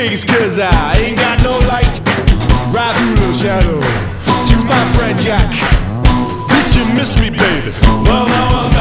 wings, cause I ain't got no light. Ride through the shadows. To my friend Jack. Did you miss me, baby? Well, now I'm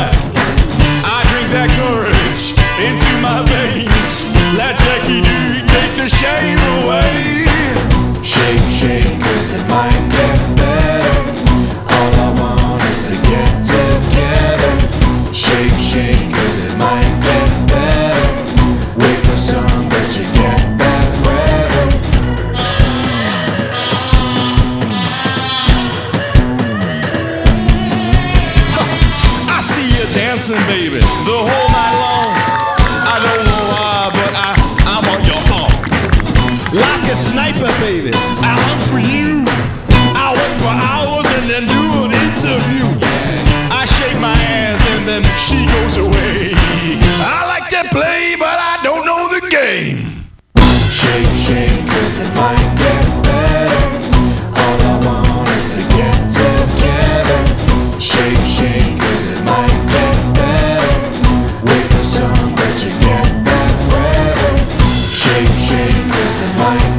dancing, baby, the whole night long. I don't know why, but I, I want your heart. Like a sniper, baby, I hunt for you. I work for hours and then do an interview. I shake my ass and then she goes away. I like to play, but I don't know the game. Shake, shake, cause it might heart